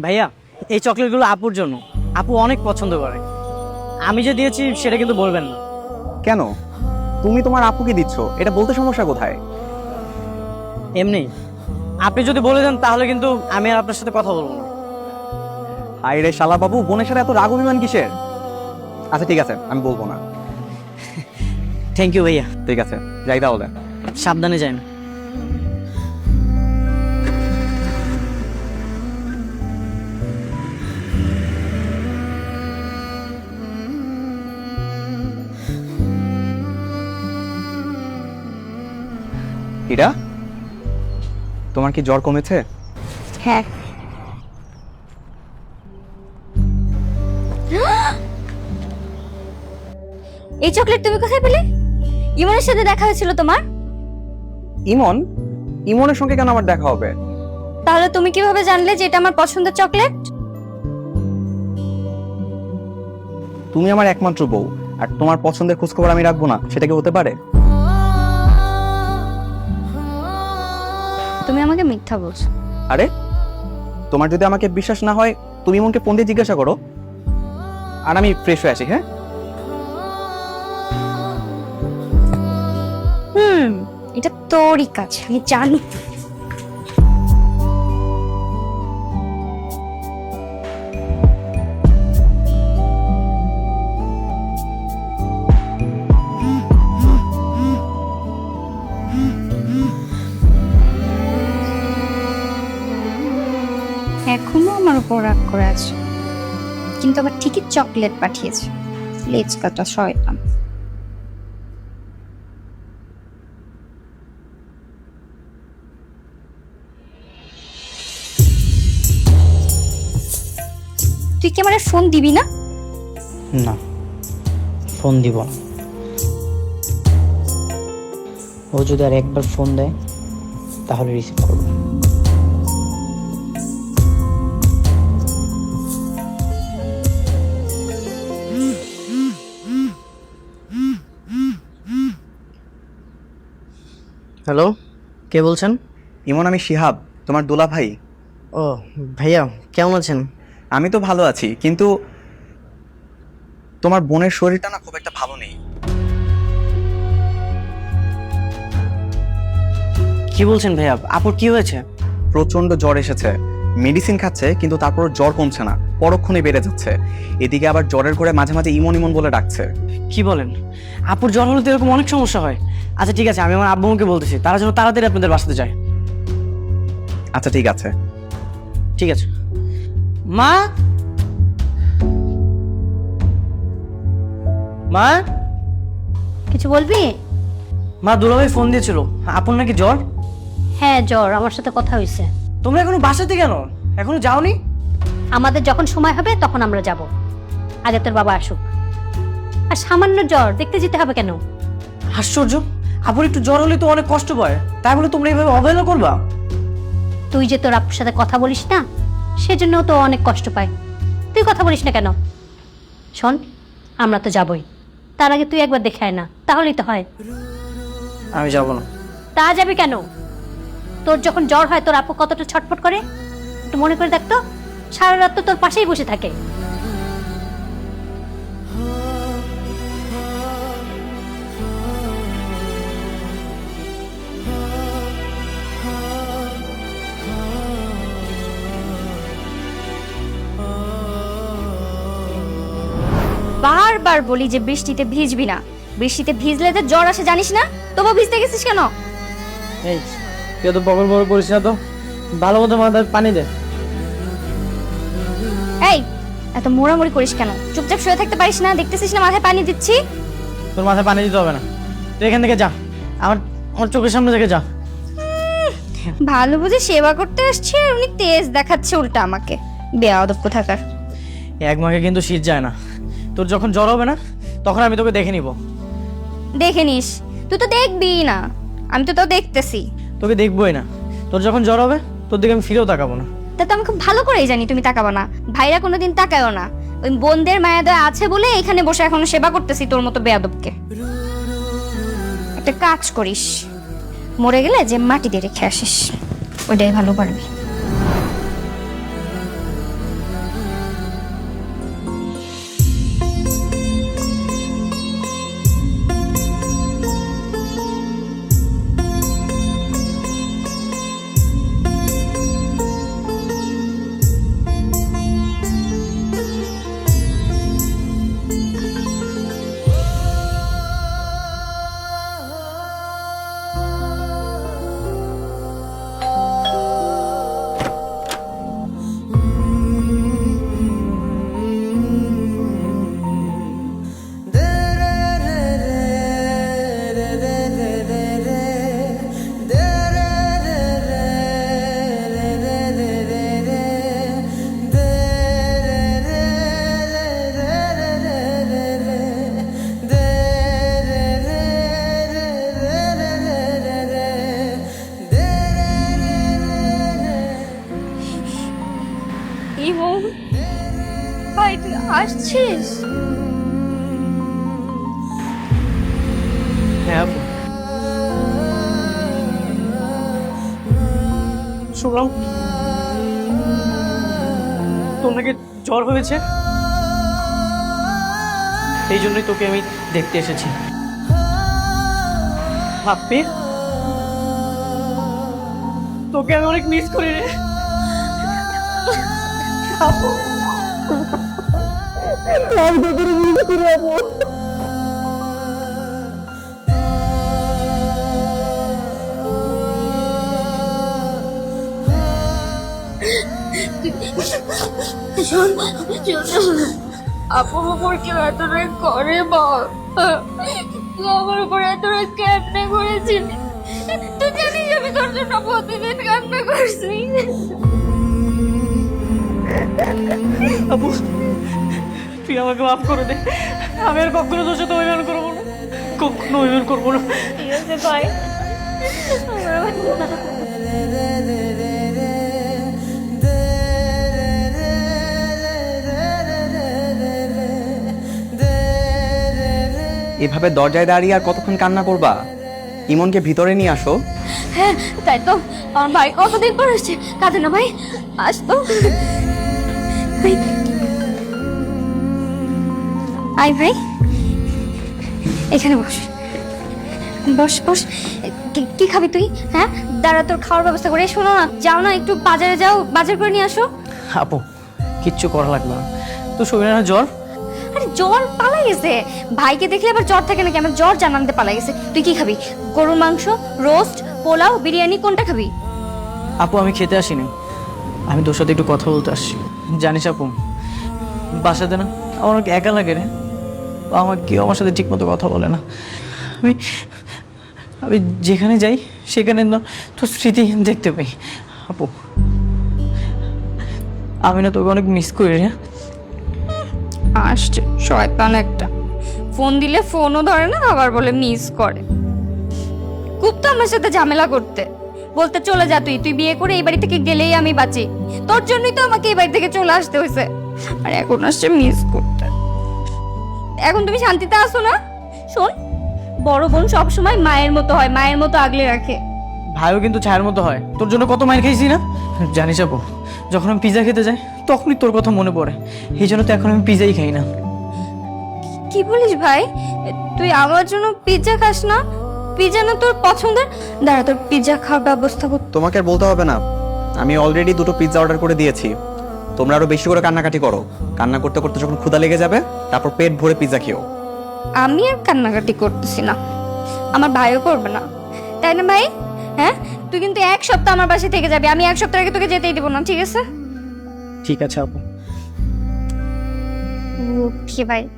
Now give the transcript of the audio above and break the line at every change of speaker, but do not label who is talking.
ভাইয়া এই চকলেটগুলো আপুর জন্য। আপু অনেক পছন্দ করে। আমি যে দিয়েছি সেটা কিন্তু বলবেন না।
কেন? তুমি তোমার আপুকে দিচ্ছ এটা বলতে সমস্যা কোথায়?
এমনি আপনি যদি বলে দেন তাহলে কিন্তু আমি আর আপনার সাথে কথা বলব না।
আই রে শালা বাবু বোনের সাথে এত রাগ অভিমান কিসের? আচ্ছা ঠিক আছে আমি বলব না।
থ্যাংক ইউ ভাইয়া।
ঠিক আছে যাই তাহলে।
সাবধানে যান।
হীরা তোমার কি জ্বর কমেছে?
হ্যাঁ। এই চকলেট তুমি কোথায় পেলে? ইমনের সাথে দেখা হয়েছিল তোমার।
ইমন? ইমনের সঙ্গে কেন আমার দেখা হবে?
তাহলে তুমি কীভাবে জানলে যে এটা আমার পছন্দের চকলেট?
তুমি আমার একমাত্র বউ আর তোমার পছন্দের খোঁজখবর আমি রাখব না সেটা কি হতে পারে?
তুমি আমাকে মিথ্যা বলছো।
আরে তোমার যদি আমাকে বিশ্বাস না হয় তুমি মনকে ফোন দিয়ে জিজ্ঞাসা করো। আর আমি ফ্রেশ হয়ে আসি হ্যাঁ?
হুম এটা তোরই কাজ আমি জানি। আমার উপর রাগ করে আছে। কিন্তু আবার ঠিকই চকলেট পাঠিয়েছে। লেজ কাটা শয়তান। তুই কি আমার ফোন দিবি না?
না, ফোন দিব না। ও যদি আর একবার ফোন দেয়, তাহলে রিসিভ করব। হ্যালো? কে বলছেন?
ইমন আমি শিহাব তোমার দোলা ভাই।
ও ভাইয়া কেমন আছেন?
আমি তো ভালো আছি কিন্তু তোমার বোনের শরীরটা না খুব একটা ভালো নেই।
কি বলছেন ভাইয়া? আপুর কি হয়েছে?
প্রচণ্ড জ্বর এসেছে। মেডিসিন খাচ্ছে কিন্তু তারপর জ্বর কমছে না পরক্ষণে বেড়ে যাচ্ছে। এদিকে আবার জ্বরের করে মাঝে মাঝে ইমন ইমন বলে ডাকছে।
কি বলেন? আপুর জ্বর হলে তো এরকম অনেক সমস্যা হয়। আচ্ছা ঠিক আছে আমি আমার আব্বুকে বলতেছি তারা যেন তাড়াতাড়ি আপনাদের বাসাতে যায়।
আচ্ছা ঠিক আছে।
ঠিক আছে। মা? মা?
কিছু বলবি?
মা দুলাভাই ফোন দিয়েছিল। আপুর নাকি জ্বর?
হ্যাঁ জ্বর আমার সাথে কথা হয়েছে
তোমরা এখনও বাসাতে কেন? এখনও যাওনি?
আমাদের যখন সময় হবে তখন আমরা যাব। আগে তোর বাবা আসুক। আর সামান্য জ্বর দেখতে যেতে হবে কেন?
আশ্চর্য। আপুর একটু জ্বর হলে তো অনেক কষ্ট পায় তাই বলে তোমরা এইভাবে অবহেলা করবা?
তুই যে তোর আপুর সাথে কথা বলিস না সেজন্য তো অনেক কষ্ট পায়। তুই কথা বলিস না কেন? শোন আমরা তো যাবই। তার আগে তুই একবার দেখে আয় না। তাহলেই তো হয়।
আমি যাব না।
তা যাবি কেন? তোর যখন জ্বর হয়, তোর আপু কতটা ছটফট করে? একটু মনে করে দেখ তো, সারা রাত তো তোর পাশেই বসে থাকে।
বারবার বলি যে বৃষ্টিতে ভিজবি না। বৃষ্টিতে ভিজলে যে জ্বর আসে, জানিস না? তবু ভিজতে গেছিস কেন?
এই তুই তো বগল বড় করিস না তো। ভালো মতো মাথায় পানি দে।
এই এত মোড়ামুড়ি করিস কেন? চুপচাপ শুয়ে থাকতে পারিস না দেখতেছিস না মাথায় পানি দিচ্ছি?
তোর মাথায় পানি দিতে হবে না। তুই এখান থেকে যা। আমার আমার চোখের সামনে থেকে যা।
ভালো বুঝে সেবা করতে আসছে উনি তেজ দেখাচ্ছে উল্টা আমাকে। বেয়াদব কোথাকার।
এক মাকে কিন্তু শীত যায় না। তোর যখন জ্বর হবে না তখন আমি তোকে দেখে নিব।
দেখে নিস। তুই তো দেখবি না। আমি তো তাও দেখতেছি।
তোকে দেখবোই না। তোর যখন জ্বর হবে, তোর দিকে আমি ফিরেও তাকাবো না।
তা তো আমি খুব ভালো করেই জানি তুমি তাকাবো না। ভাইরা কোনোদিন তাকায়ও না। ওই বোনদের মায়া দয়া আছে বলে এখানে বসে এখনও সেবা করতেছি তোর মতো বেয়াদবকে। একটা কাজ করিস। মরে গেলে যে মাটিতে রেখে আসিস, ওইটাই ভালো পারবি। আসছিস?
হ্যাঁ শুনলাম। তোর নাকি জ্বর হয়েছে? এই জন্যই তোকে আমি দেখতে এসেছি। ভাববি? তোকে আমি অনেক মিস করি রে। আমি তোকে মিস করি আপু
আপু উপর কেউ এত রাগ করে বল আমার উপর এত রাগ কেমনে করেছিলি? তুই জানিস আমি তোর জন্য প্রতিদিন কান্না করছি।
আপু তুই আমাকে মাফ করে দে। আমি আর কখনো তোর সাথে অভিমান করব না। কখনো অভিমান করব না।
ঠিক আছে ভাই
এভাবে দরজায় দাঁড়িয়ে আর কতক্ষণ কান্না করবা? ইমনকে ভিতরে নিয়ে আসো।
হ্যাঁ তাই তো। আমার ভাই কতদিন পর আসছে। কাঁদে না ভাই আসতো ভাই আই ভাই। এখানে বস। বস বস। কি- খাবি তুই? হ্যাঁ? দাঁড়া তোর খাওয়ার ব্যবস্থা করে। শোনো না যাও না একটু বাজারে যাও বাজার করে নিয়ে আসো।
আপু কিচ্ছু করা লাগবে না। তো শরীরে না জ্বর?
আরে জ্বর পালাই গেছে। ভাইকে দেখলে আবার জ্বর থাকে নাকি? আমার জ্বর জানাতে পালাই গেছে। তুই কি খাবি? গরুর মাংস রোস্ট পোলাও বিরিয়ানি কোনটা খাবি?
আপু আমি খেতে আসিনি। আমি তোর সাথে একটু কথা বলতে আসছি। জানিস আপু বাসাতে না আমার একা লাগে রে। আমার কেউ আমার সাথে ঠিকমতো কথা বলে না। আমি আমি যেখানে যাই, সেখানে তোর স্মৃতি দেখতে পাই। আপু, আমি না তোকে অনেক মিস করি রে।
আসছে, শয়তান একটা। ফোন দিলে ফোনও ধরে না, আবার বলে মিস করে। খুব তো আমার সাথে ঝামেলা করতে। বলতে চলে যা তুই তুই বিয়ে করে এই বাড়ি থেকে গেলেই আমি বাঁচি। তোর জন্যই তো আমাকে এই বাড়ি থেকে চলে আসতে হয়েছে। আর এখন আসছে মিস করতে এখন তুমি শান্তিতে আসো না? শোন বড় বোন সব সময় মায়ের মতো হয় মায়ের মতো আগলে রাখে।
ভাইও কিন্তু ছায়ের মতো হয়। তোর জন্য কত মাইর খাইছি না? জানিস আপু যখন আমি পিজা খেতে যাই তখনই তোর কথা মনে পড়ে। এই জন্য তো এখন আমি পিজাই খাই না।
কি বলিস ভাই? তুই আমার জন্য পিৎজা খাস না? পিৎজা না তোর পছন্দের? দাঁড়া তোর পিৎজা খাওয়ার ব্যবস্থা কর।
তোমাকে আর বলতে হবে না। আমি অলরেডি দুটো পিৎজা অর্ডার করে দিয়েছি। তোমরা আরও বেশি করে কান্নাকাটি করো। কান্না করতে করতে যখন ক্ষুধা লেগে যাবে তারপর পেট ভরে পিৎজা খেও।
আমি আর কান্নাকাটি করতেছি না। আমার ভাইও করবে না। তাই না ভাই? হ্যাঁ? তুই কিন্তু এক সপ্তাহ আমার বাসায় থেকে যাবি। আমি এক সপ্তাহ আগে তোকে যেতেই দেবো না ঠিক আছে?
ঠিক আছে আপু।
ওকে ভাই।